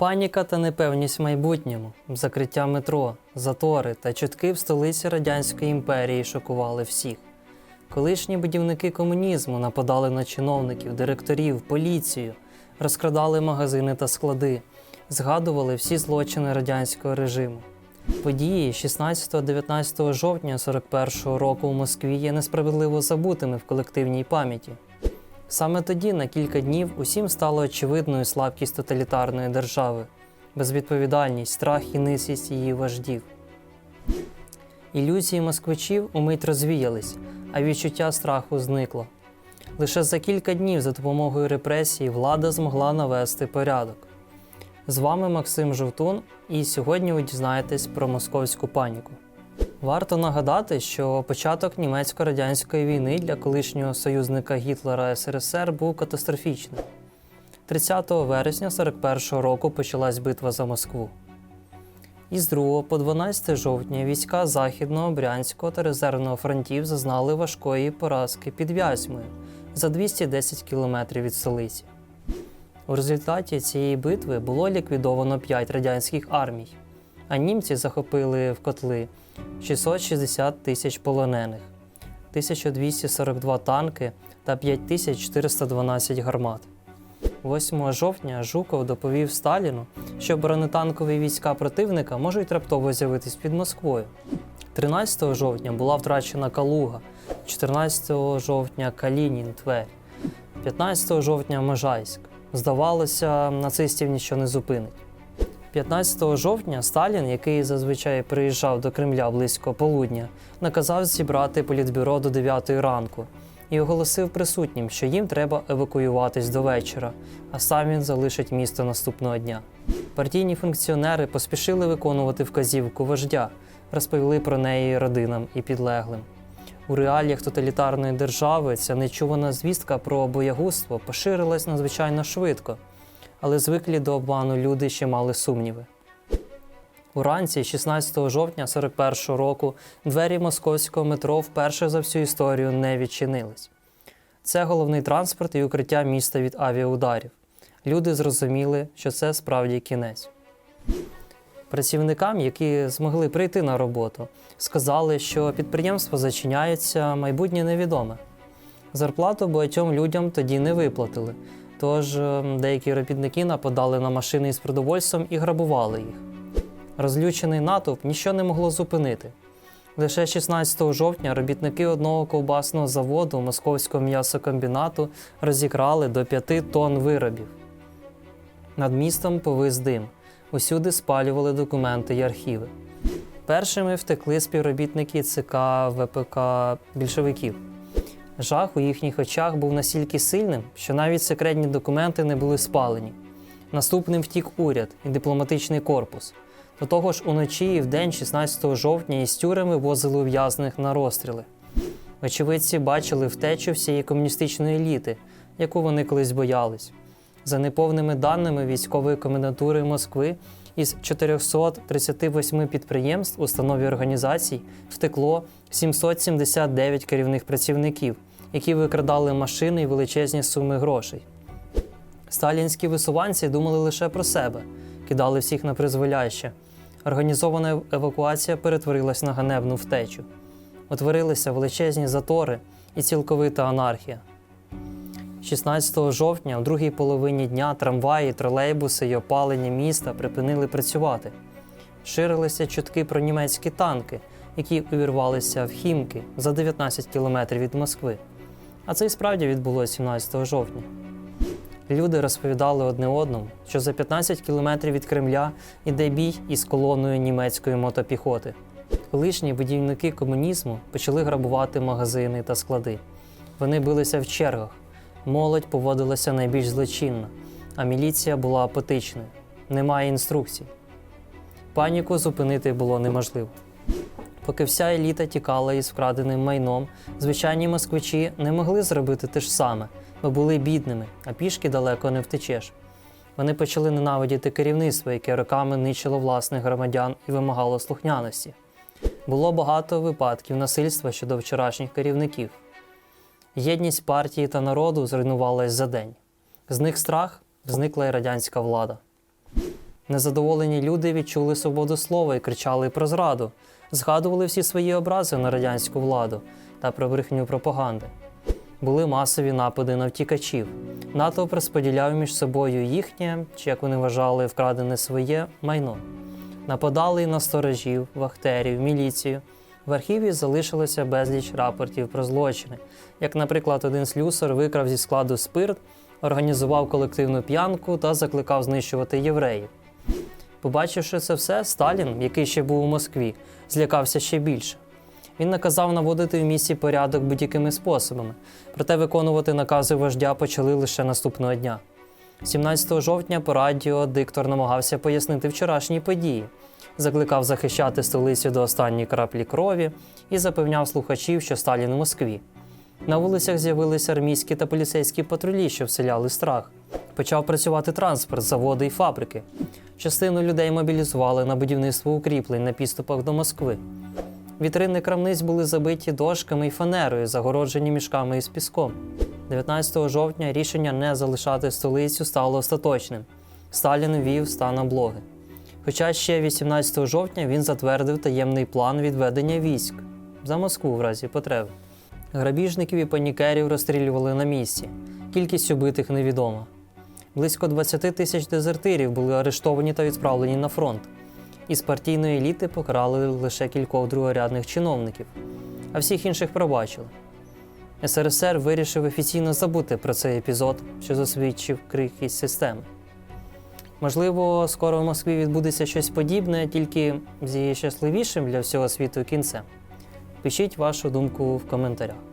Паніка та непевність в майбутньому, закриття метро, затори та чутки в столиці Радянської імперії шокували всіх. Колишні будівники комунізму нападали на чиновників, директорів, поліцію, розкрадали магазини та склади, згадували всі злочини радянського режиму. Події 16-19 жовтня 41-го року у Москві є несправедливо забутими в колективній пам'яті. Саме тоді, на кілька днів, усім стало очевидною слабкість тоталітарної держави, безвідповідальність, страх і низість її вождів. Ілюзії москвичів умить розвіялись, а відчуття страху зникло. Лише за кілька днів за допомогою репресій влада змогла навести порядок. З вами Максим Жовтун, і сьогодні ви дізнаєтесь про московську паніку. Варто нагадати, що початок німецько-радянської війни для колишнього союзника Гітлера СРСР був катастрофічним. 30 вересня 41-го року почалась битва за Москву. Із 2 по 12 жовтня війська Західного, Брянського та резервного фронтів зазнали важкої поразки під Вязьмою за 210 кілометрів від столиці. У результаті цієї битви було ліквідовано 5 радянських армій, а німці захопили в котли 660 тисяч полонених, 1242 танки та 5412 гармат. 8 жовтня Жуков доповів Сталіну, що бронетанкові війська противника можуть раптово з'явитись під Москвою. 13 жовтня була втрачена Калуга, 14 жовтня Калінін, Тверь, 15 жовтня Можайськ. Здавалося, нацистів нічого не зупинить. 15 жовтня Сталін, який зазвичай приїжджав до Кремля близько полудня, наказав зібрати політбюро до 9 ранку і оголосив присутнім, що їм треба евакуюватись до вечора, а сам він залишить місто наступного дня. Партійні функціонери поспішили виконувати вказівку вождя, розповіли про неї родинам і підлеглим. У реаліях тоталітарної держави ця нечувана звістка про боягузтво поширилась надзвичайно швидко, але звиклі до обману люди ще мали сумніви. Уранці, 16 жовтня 41-го року, двері московського метро вперше за всю історію не відчинились. Це головний транспорт і укриття міста від авіаударів. Люди зрозуміли, що це справді кінець. Працівникам, які змогли прийти на роботу, сказали, що підприємство зачиняється, майбутнє невідоме. Зарплату багатьом людям тоді не виплатили, тож е, деякі робітники нападали на машини із продовольством і грабували їх. Розлючений натовп ніщо не могло зупинити. Лише 16 жовтня робітники одного ковбасного заводу московського м'ясокомбінату розікрали до 5 тонн виробів. Над містом повис дим. Усюди спалювали документи й архіви. Першими втекли співробітники ЦК ВПК більшовиків. Жах у їхніх очах був настільки сильним, що навіть секретні документи не були спалені. Наступним втік уряд і дипломатичний корпус. До того ж, уночі і вдень, 16 жовтня, із тюрем вивозили ув'язаних на розстріли. Очевидці бачили втечу всієї комуністичної еліти, яку вони колись боялись. За неповними даними військової комендатури Москви, із 438 підприємств, установ і організацій втекло 779 керівних працівників, які викрадали машини і величезні суми грошей. Сталінські висуванці думали лише про себе, кидали всіх на призволяще. Організована евакуація перетворилась на ганебну втечу. Утворилися величезні затори і цілковита анархія. 16 жовтня, в другій половині дня, трамваї, тролейбуси і опалення міста припинили працювати. Ширилися чутки про німецькі танки, які увірвалися в Хімки за 19 кілометрів від Москви. А це і справді відбулося 17 жовтня. Люди розповідали одне одному, що за 15 кілометрів від Кремля йде бій із колоною німецької мотопіхоти. Колишні будівники комунізму почали грабувати магазини та склади. Вони билися в чергах, молодь поводилася найбільш злочинно, а міліція була апатичною. Немає інструкцій. Паніку зупинити було неможливо. Поки вся еліта тікала із вкраденим майном, звичайні москвичі не могли зробити те ж саме, бо були бідними, а пішки далеко не втечеш. Вони почали ненавидіти керівництво, яке роками нищило власних громадян і вимагало слухняності. Було багато випадків насильства щодо вчорашніх керівників. Єдність партії та народу зруйнувалась за день. З них страх зникла й радянська влада. Незадоволені люди відчули свободу слова і кричали про зраду, згадували всі свої образи на радянську владу та про брехню пропаганди. Були масові напади на втікачів. Натовп розподіляв між собою їхнє, чи як вони вважали, вкрадене своє майно. Нападали на сторожів, вахтерів, міліцію. В архіві залишилося безліч рапортів про злочини. Як, наприклад, один слюсар викрав зі складу спирт, організував колективну п'янку та закликав знищувати євреїв. Побачивши це все, Сталін, який ще був у Москві, злякався ще більше. Він наказав наводити в місті порядок будь-якими способами, проте виконувати накази вождя почали лише наступного дня. 17 жовтня по радіо диктор намагався пояснити вчорашні події, закликав захищати столицю до останньої краплі крові і запевняв слухачів, що Сталін у Москві. На вулицях з'явилися армійські та поліцейські патрулі, що вселяли страх. Почав працювати транспорт, заводи і фабрики. Частину людей мобілізували на будівництво укріплень на підступах до Москви. Вітрини крамниць були забиті дошками і фанерою, загороджені мішками із піском. 19 жовтня рішення не залишати столицю стало остаточним. Сталін ввів стан облоги. Хоча ще 18 жовтня він затвердив таємний план відведення військ за Москву в разі потреби. Грабіжників і панікерів розстрілювали на місці. Кількість убитих невідома. Близько 20 тисяч дезертирів були арештовані та відправлені на фронт. Із партійної еліти покарали лише кількох другорядних чиновників, а всіх інших пробачили. СРСР вирішив офіційно забути про цей епізод, що засвідчив крихкість системи. Можливо, скоро в Москві відбудеться щось подібне, тільки з її щасливішим для всього світу кінцем. Пишіть вашу думку в коментарях.